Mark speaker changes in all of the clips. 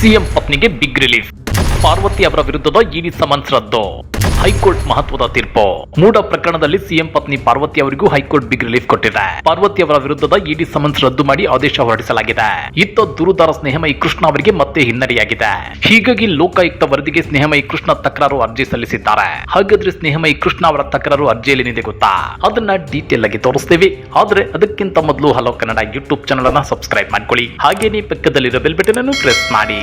Speaker 1: CM ಪತ್ನಿಗೆ big relief Parvati ಅವರ ವಿರುದ್ಧದ ಇಡಿ ಸಮನ್ಸ್ ರದ್ದು ಹೈಕೋರ್ಟ್ ಮಹತ್ವದ ತೀರ್ಪು. ಮೂಡ ಪ್ರಕರಣದಲ್ಲಿ ಸಿಎಂ ಪತ್ನಿ ಪಾರ್ವತಿ ಅವರಿಗೂ ಹೈಕೋರ್ಟ್ ಬಿಗ್ ರಿಲೀಫ್ ಕೊಟ್ಟಿದೆ. ಪಾರ್ವತಿ ಅವರ ವಿರುದ್ಧದ ಇಡಿ ಸಮನ್ಸ್ ರದ್ದು ಮಾಡಿ ಆದೇಶ ಹೊರಡಿಸಲಾಗಿದೆ. ಇತ್ತ ದೂರುದಾರ ಸ್ನೇಹಮಯಿ ಕೃಷ್ಣ ಅವರಿಗೆ ಮತ್ತೆ ಹಿನ್ನಡೆಯಾಗಿದೆ. ಹೀಗಾಗಿ ಲೋಕಾಯುಕ್ತ ವರದಿಗೆ ಸ್ನೇಹಮಯಿ ಕೃಷ್ಣ ತಕರಾರು ಅರ್ಜಿ ಸಲ್ಲಿಸಿದ್ದಾರೆ. ಹಾಗಾದ್ರೆ ಸ್ನೇಹಮಯಿ ಕೃಷ್ಣ ಅವರ ತಕರಾರು ಅರ್ಜಿಯಲ್ಲೇನಿದೆ ಗೊತ್ತಾ? ಅದನ್ನ ಡೀಟೇಲ್ ಆಗಿ ತೋರಿಸ್ತೇವೆ. ಆದ್ರೆ ಅದಕ್ಕಿಂತ ಮೊದಲು ಹಲೋ ಕನ್ನಡ ಯೂಟ್ಯೂಬ್ ಚಾನಲ್ ಅನ್ನ ಸಬ್ಸ್ಕ್ರೈಬ್ ಮಾಡ್ಕೊಳ್ಳಿ. ಹಾಗೇನೇ ಪಕ್ಕದಲ್ಲಿರೋ ಬೆಲ್ ಬಟನ್ ಅನ್ನು ಪ್ರೆಸ್ ಮಾಡಿ.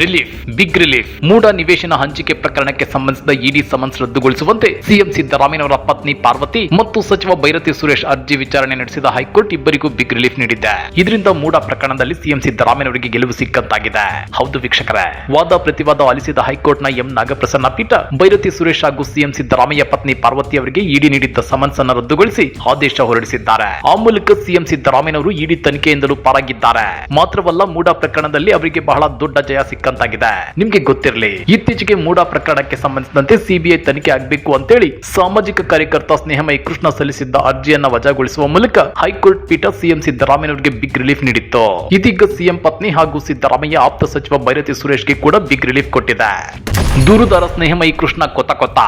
Speaker 1: ರಿಲೀಫ್ ಬಿಗ್ ರಿಲೀಫ್ ಮೂಡ ನಿವೇಶನ ಹಂಚಿಕೆ ಪ್ರಕರಣಕ್ಕೆ ಸಂಬಂಧಿಸಿದ ಇಡಿ ಸಮನ್ಸ್ ರದ್ದುಗೊಳಿಸುವಂತೆ ಸಿಎಂ ಸಿದ್ದರಾಮಯ್ಯನವರ ಪತ್ನಿ ಪಾರ್ವತಿ ಮತ್ತು ಸಚಿವ ಭೈರತಿ ಸುರೇಶ್ ಅರ್ಜಿ ವಿಚಾರಣೆ ನಡೆಸಿದ ಹೈಕೋರ್ಟ್ ಇಬ್ಬರಿಗೂ ಬಿಗ್ ರಿಲೀಫ್ ನೀಡಿದೆ ಇದರಿಂದ ಮೂಡ ಪ್ರಕರಣದಲ್ಲಿ ಸಿಎಂ ಸಿದ್ದರಾಮಯ್ಯನವರಿಗೆ ಗೆಲುವು ಸಿಕ್ಕಂತಾಗಿದೆ. ಹೌದು ವೀಕ್ಷಕರೇ. ವಾದ ಪ್ರತಿವಾದ ಆಲಿಸಿದ ಹೈಕೋರ್ಟ್ನ ಎಂ ನಾಗಪ್ರಸನ್ನ ಪೀಠ ಭೈರತಿ ಸುರೇಶ್ ಹಾಗೂ ಸಿಎಂ ಸಿದ್ದರಾಮಯ್ಯ ಪತ್ನಿ ಪಾರ್ವತಿ ಅವರಿಗೆ ಇಡಿ ನೀಡಿದ್ದ ಸಮನ್ಸ್ ಅನ್ನು ರದ್ದುಗೊಳಿಸಿ ಆದೇಶ ಹೊರಡಿಸಿದ್ದಾರೆ. ಆ ಮೂಲಕ ಸಿಎಂ ಸಿದ್ದರಾಮಯ್ಯನವರು ಇಡಿ ತನಿಖೆಯಿಂದಲೂ ಪಾರಾಗಿದ್ದಾರೆ. ಮಾತ್ರವಲ್ಲ ಮೂಡ ಪ್ರಕರಣದಲ್ಲಿ ಅವರಿಗೆ ಬಹಳ ದೊಡ್ಡ ಜಯ ಸಿಕ್ಕಂತಾಗಿದೆ ನಿಮ್ಗೆ ಗೊತ್ತಿರಲಿ, ಇತ್ತೀಚೆಗೆ ಮೂಡ ಪ್ರಕರಣಕ್ಕೆ ಸಂಬಂಧಿಸಿದಂತೆ ಸಿಬಿಐ ತನಿಖೆ ಆಗಬೇಕು ಅಂತೇಳಿ ಸಾಮಾಜಿಕ ಕಾರ್ಯಕರ್ತ ಸ್ನೇಹಮಯಿ ಕೃಷ್ಣ ಸಲ್ಲಿಸಿದ್ದ ಅರ್ಜಿಯನ್ನ ವಜಾಗೊಳಿಸುವ ಮೂಲಕ ಹೈಕೋರ್ಟ್ ಪೀಠ ಸಿಎಂ ಸಿದ್ದರಾಮಯ್ಯನವರಿಗೆ ಬಿಗ್ ರಿಲೀಫ್ ನೀಡಿತ್ತು. ಇದೀಗ ಸಿಎಂ ಪತ್ನಿ ಹಾಗೂ ಸಿದ್ದರಾಮಯ್ಯ ಆಪ್ತ ಸಚಿವ ಭೈರತಿ ಸುರೇಶ್ಗೆ ಕೂಡ ಬಿಗ್ ರಿಲೀಫ್ ಕೊಟ್ಟಿದೆ. ದೂರುದಾರ ಸ್ನೇಹಮಯಿ ಕೃಷ್ಣ ಕೊತ್ತ ಕೊತ್ತ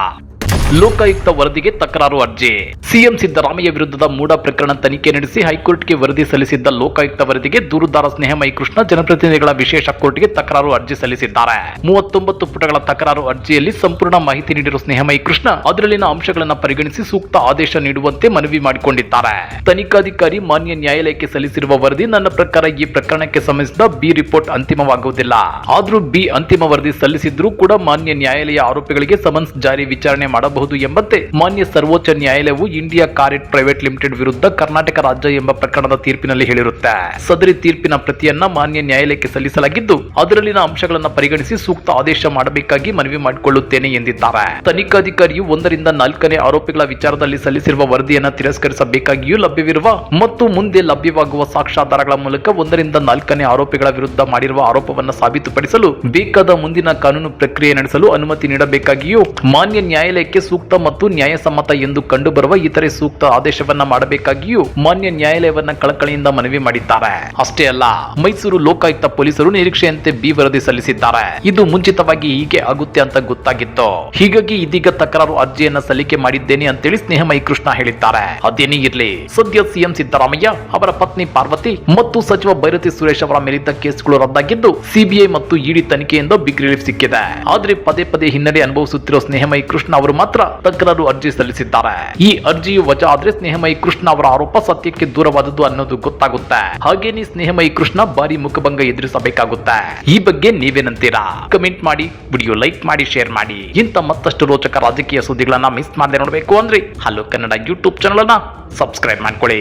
Speaker 1: ಲೋಕಾಯುಕ್ತ ವರದಿಗೆ ತಕರಾರು ಅರ್ಜಿ. ಸಿಎಂ ಸಿದ್ದರಾಮಯ್ಯ ವಿರುದ್ಧದ ಮೂಡ ಪ್ರಕರಣ ತನಿಖೆ ನಡೆಸಿ ಹೈಕೋರ್ಟ್ಗೆ ವರದಿ ಸಲ್ಲಿಸಿದ್ದ ಲೋಕಾಯುಕ್ತ ವರದಿಗೆ ದೂರುದಾರ ಸ್ನೇಹಮಯ ಕೃಷ್ಣ ಜನಪ್ರತಿನಿಧಿಗಳ ವಿಶೇಷ ಕೋರ್ಟ್ಗೆ ತಕರಾರು ಅರ್ಜಿ ಸಲ್ಲಿಸಿದ್ದಾರೆ. ಮೂವತ್ತೊಂಬತ್ತು ಪುಟಗಳ ತಕರಾರು ಅರ್ಜಿಯಲ್ಲಿ ಸಂಪೂರ್ಣ ಮಾಹಿತಿ ನೀಡಿರುವ ಸ್ನೇಹಮಯ ಕೃಷ್ಣ ಅದರಲ್ಲಿನ ಅಂಶಗಳನ್ನು ಪರಿಗಣಿಸಿ ಸೂಕ್ತ ಆದೇಶ ನೀಡುವಂತೆ ಮನವಿ ಮಾಡಿಕೊಂಡಿದ್ದಾರೆ. ತನಿಖಾಧಿಕಾರಿ ಮಾನ್ಯ ನ್ಯಾಯಾಲಯಕ್ಕೆ ಸಲ್ಲಿಸಿರುವ ವರದಿ ನನ್ನ ಪ್ರಕಾರ ಈ ಪ್ರಕರಣಕ್ಕೆ ಸಂಬಂಧಿಸಿದ ಬಿ ರಿಪೋರ್ಟ್ ಅಂತಿಮವಾಗುವುದಿಲ್ಲ. ಆದ್ರೂ ಬಿ ಅಂತಿಮ ವರದಿ ಸಲ್ಲಿಸಿದ್ರೂ ಕೂಡ ಮಾನ್ಯ ನ್ಯಾಯಾಲಯ ಆರೋಪಿಗಳಿಗೆ ಸಮನ್ಸ್ ಜಾರಿ ವಿಚಾರಣೆ ಮಾಡಬಹುದು ಎಂಬಂತೆ ಮಾನ್ಯ ಸರ್ವೋಚ್ಚ ನ್ಯಾಯಾಲಯವು ಇಂಡಿಯಾ ಕಾರಿಟ್ ಪ್ರೈವೇಟ್ ಲಿಮಿಟೆಡ್ ವಿರುದ್ಧ ಕರ್ನಾಟಕ ರಾಜ್ಯ ಎಂಬ ಪ್ರಕರಣದ ತೀರ್ಪಿನಲ್ಲಿ ಹೇಳಿರುತ್ತೆ. ಸದರಿ ತೀರ್ಪಿನ ಪ್ರತಿಯನ್ನ ಮಾನ್ಯ ನ್ಯಾಯಾಲಯಕ್ಕೆ ಸಲ್ಲಿಸಲಾಗಿದ್ದು, ಅದರಲ್ಲಿನ ಅಂಶಗಳನ್ನು ಪರಿಗಣಿಸಿ ಸೂಕ್ತ ಆದೇಶ ಮಾಡಬೇಕಾಗಿ ಮನವಿ ಮಾಡಿಕೊಳ್ಳುತ್ತೇನೆ ಎಂದಿದ್ದಾರೆ. ತನಿಖಾಧಿಕಾರಿಯು ಒಂದರಿಂದ ನಾಲ್ಕನೇ ಆರೋಪಿಗಳ ವಿಚಾರದಲ್ಲಿ ಸಲ್ಲಿಸಿರುವ ವರದಿಯನ್ನು ತಿರಸ್ಕರಿಸಬೇಕಾಗಿಯೂ ಲಭ್ಯವಿರುವ ಮತ್ತು ಮುಂದೆ ಲಭ್ಯವಾಗುವ ಸಾಕ್ಷ್ಯಾಧಾರಗಳ ಮೂಲಕ ಒಂದರಿಂದ ನಾಲ್ಕನೇ ಆರೋಪಿಗಳ ವಿರುದ್ಧ ಮಾಡಿರುವ ಆರೋಪವನ್ನು ಸಾಬೀತುಪಡಿಸಲು ಬೇಕಾದ ಮುಂದಿನ ಕಾನೂನು ಪ್ರಕ್ರಿಯೆ ನಡೆಸಲು ಅನುಮತಿ ನೀಡಬೇಕಾಗಿಯೂ ಮಾನ್ಯ ನ್ಯಾಯಾಲಯಕ್ಕೆ ಸೂಕ್ತ ಮತ್ತು ನ್ಯಾಯಸಮ್ಮತ ಎಂದು ಕಂಡುಬರುವ ಇತರೆ ಸೂಕ್ತ ಆದೇಶವನ್ನ ಮಾಡಬೇಕಾಗಿಯೂ ಮಾನ್ಯ ನ್ಯಾಯಾಲಯವನ್ನ ಕಳಕಳಿಯಿಂದ ಮನವಿ ಮಾಡಿದ್ದಾರೆ. ಅಷ್ಟೇ ಅಲ್ಲ, ಮೈಸೂರು ಲೋಕಾಯುಕ್ತ ಪೊಲೀಸರು ನಿರೀಕ್ಷೆಯಂತೆ ಬಿ ವರದಿ ಸಲ್ಲಿಸಿದ್ದಾರೆ. ಇದು ಮುಂಚಿತವಾಗಿ ಹೀಗೆ ಆಗುತ್ತೆ ಅಂತ ಗೊತ್ತಾಗಿತ್ತು. ಹೀಗಾಗಿ ಇದೀಗ ತಕರಾರು ಅರ್ಜಿಯನ್ನ ಸಲ್ಲಿಕೆ ಮಾಡಿದ್ದೇನೆ ಅಂತೇಳಿ ಸ್ನೇಹಮಯಿ ಕೃಷ್ಣ ಹೇಳಿದ್ದಾರೆ. ಅದೇನೇ ಇರಲಿ, ಸದ್ಯ ಸಿಎಂ ಸಿದ್ದರಾಮಯ್ಯ ಅವರ ಪತ್ನಿ ಪಾರ್ವತಿ ಮತ್ತು ಸಚಿವ ಭೈರತಿ ಸುರೇಶ್ ಅವರ ಮೇಲಿದ್ದ ಕೇಸ್ಗಳು ರದ್ದಾಗಿದ್ದು ಸಿಬಿಐ ಮತ್ತು ಇಡಿ ತನಿಖೆಯಿಂದ ಬಿಗ್ ರಿಲೀಫ್ ಸಿಕ್ಕಿದೆ. ಆದ್ರೆ ಪದೇ ಪದೇ ಹಿನ್ನಡೆ ಅನುಭವಿಸುತ್ತಿರುವ ಸ್ನೇಹಮಯಿ ಕೃಷ್ಣ ಅವರು ಮಾತ್ರ ತಕರಾರು ಅರ್ಜಿ ಸಲ್ಲಿಸಿದ್ದಾರೆ. ಈ ಅರ್ಜಿಯು ವಜಾ ಆದ್ರೆ ಸ್ನೇಹಮಯಿ ಕೃಷ್ಣ ಅವರ ಆರೋಪ ಸತ್ಯಕ್ಕೆ ದೂರವಾದದ್ದು ಅನ್ನೋದು ಗೊತ್ತಾಗುತ್ತೆ. ಹಾಗೇನೆ ಸ್ನೇಹಮಯಿ ಕೃಷ್ಣ ಭಾರಿ ಮುಖಭಂಗ ಎದುರಿಸಬೇಕಾಗುತ್ತೆ. ಈ ಬಗ್ಗೆ ನೀವೇನಂತೀರಾ ಕಮೆಂಟ್ ಮಾಡಿ, ವಿಡಿಯೋ ಲೈಕ್ ಮಾಡಿ, ಶೇರ್ ಮಾಡಿ. ಇಂಥ ಮತ್ತಷ್ಟು ರೋಚಕ ರಾಜಕೀಯ ಸುದ್ದಿಗಳನ್ನ ಮಿಸ್ ಮಾಡದೆ ನೋಡಬೇಕು ಅಂದ್ರೆ ಹಲೋ ಕನ್ನಡ ಯೂಟ್ಯೂಬ್ ಚಾನಲ್ ಅನ್ನ ಸಬ್ಸ್ಕ್ರೈಬ್ ಮಾಡ್ಕೊಳ್ಳಿ.